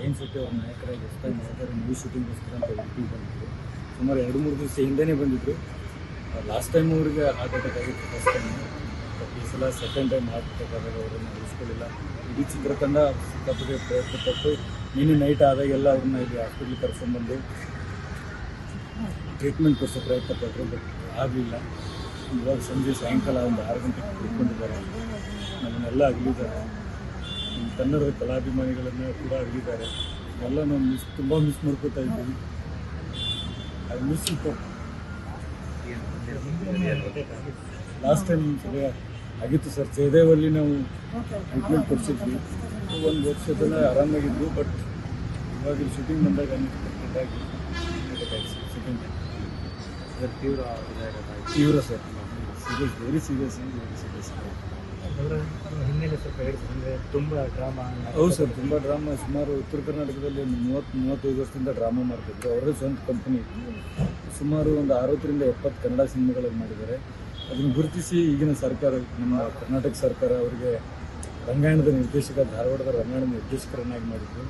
Shine Shetty ಅವ್ರ ನಾಯಕರಾಗಿ ಹೊಸದಾಗಿ ನಾಯಕರು ಮೂವಿ ಶೂಟಿಂಗ್ಗೋಸ್ಕರ ಅಂತ ಉಡುಪಿಗೆ ಬಂದಿದ್ರು. ಸುಮಾರು ಎರಡು ಮೂರು ದಿವಸ ಹಿಂದೆನೇ ಬಂದಿದ್ರು. ಲಾಸ್ಟ್ ಟೈಮ್ ಅವ್ರಿಗೆ ಹಾರ್ಟ್ ಅಟ್ಯಾಕ್ ಆಗಿತ್ತು ಫಸ್ಟ್ ಟೈಮ್ ಬಟ್ ಈ ಸಲ ಸೆಕೆಂಡ್ ಟೈಮ್ ಹಾರ್ಟ್ ಅಟ್ಯಾಕ್ ಆದಾಗ ಅವರನ್ನು ಉಳಿಸ್ಕೊಳ್ಳಿಲ್ಲ ಇಡೀ ಚಿತ್ರತಂಡ ಸಿಕ್ಕಾಪಟ್ಟೆ ಪ್ರಯತ್ನ ಪಟ್ಟು ನಿನ್ನೆ ನೈಟ್ ಆದಾಗೆಲ್ಲ ಅವ್ರನ್ನ ಇಲ್ಲಿ ಹಾಸ್ಪಿಟ್ಲಿಗೆ ಕರ್ಕೊಂಡ್ಬಂದು ಟ್ರೀಟ್ಮೆಂಟ್ ಕೊಡಿಸೋ ಪ್ರಯತ್ನ ಪಟ್ಟರು ಬಟ್ ಆಗಲಿಲ್ಲ. ಇವಾಗ ಸಂಜೆ ಸಾಯಂಕಾಲ ಒಂದು ಆರು ಗಂಟೆಗೆ ಕುಡ್ಕೊಂಡಿದ್ದಾರೆ ನಮ್ಮನ್ನೆಲ್ಲ ಅಗಲಿದ್ದಾರೆ ಕನ್ನಡದ ಕಲಾಭಿಮಾನಿಗಳನ್ನು ಕೂಡ ಅಡಗಿದ್ದಾರೆ. ಎಲ್ಲ ನಾವು ಮಿಸ್ ತುಂಬ ಮಿಸ್ ಮಾಡ್ಕೋತಾ ಇದ್ದೀವಿ. ಅದು ಮಿಸ್ ಇತ್ತು ಲಾಸ್ಟ್ ಟೈಮ್ ಸರಿ ಆಗಿತ್ತು ಸರ್. ಜಯದೇವಲ್ಲಿ ನಾವು ಟ್ರೀಟ್ಮೆಂಟ್ ಕೊಡಿಸಿದ್ವಿ. ಒಂದು ವರ್ಷದಲ್ಲ ಆರಾಮಾಗಿದ್ವು ಬಟ್ ಇವಾಗ ಶೂಟಿಂಗ್ ಬಂದಾಗ ಅನ್ಎಕ್ಸ್ಪೆಕ್ಟೆಡಾಗಿ ಸೆಕೆಂಡ್ ಸರ್ ತೀವ್ರ ತೀವ್ರ sir. Serious very serious very serious ಹಿನ್ನೆಲೆ ಸ್ವಲ್ಪ ತುಂಬ ಡ್ರಾಮಾ ಹೌದು ಸರ್. ತುಂಬ ಡ್ರಾಮಾ ಸುಮಾರು ಉತ್ತರ ಕರ್ನಾಟಕದಲ್ಲಿ ಒಂದು ಮೂವತ್ತು ಮೂವತ್ತೈದು ವರ್ಷದಿಂದ ಡ್ರಾಮಾ ಮಾಡ್ತಿದ್ರು. ಅವರೇ ಸ್ವಂತ ಕಂಪನಿ ಇತ್ತು ಸುಮಾರು ಒಂದು ಅರವತ್ತರಿಂದ ಎಪ್ಪತ್ತು ಕನ್ನಡ ಸಿನಿಮಾಗಳಲ್ಲಿ ಮಾಡಿದ್ದಾರೆ. ಅದನ್ನು ಗುರುತಿಸಿ ಈಗಿನ ಸರ್ಕಾರ ನಮ್ಮ ಕರ್ನಾಟಕ ಸರ್ಕಾರ ಅವರಿಗೆ ರಂಗಾಯಣದ ನಿರ್ದೇಶಕ ಧಾರವಾಡದ ರಂಗಾಯಣದ ನಿರ್ದೇಶಕರನ್ನಾಗಿ ಮಾಡಿದ್ರು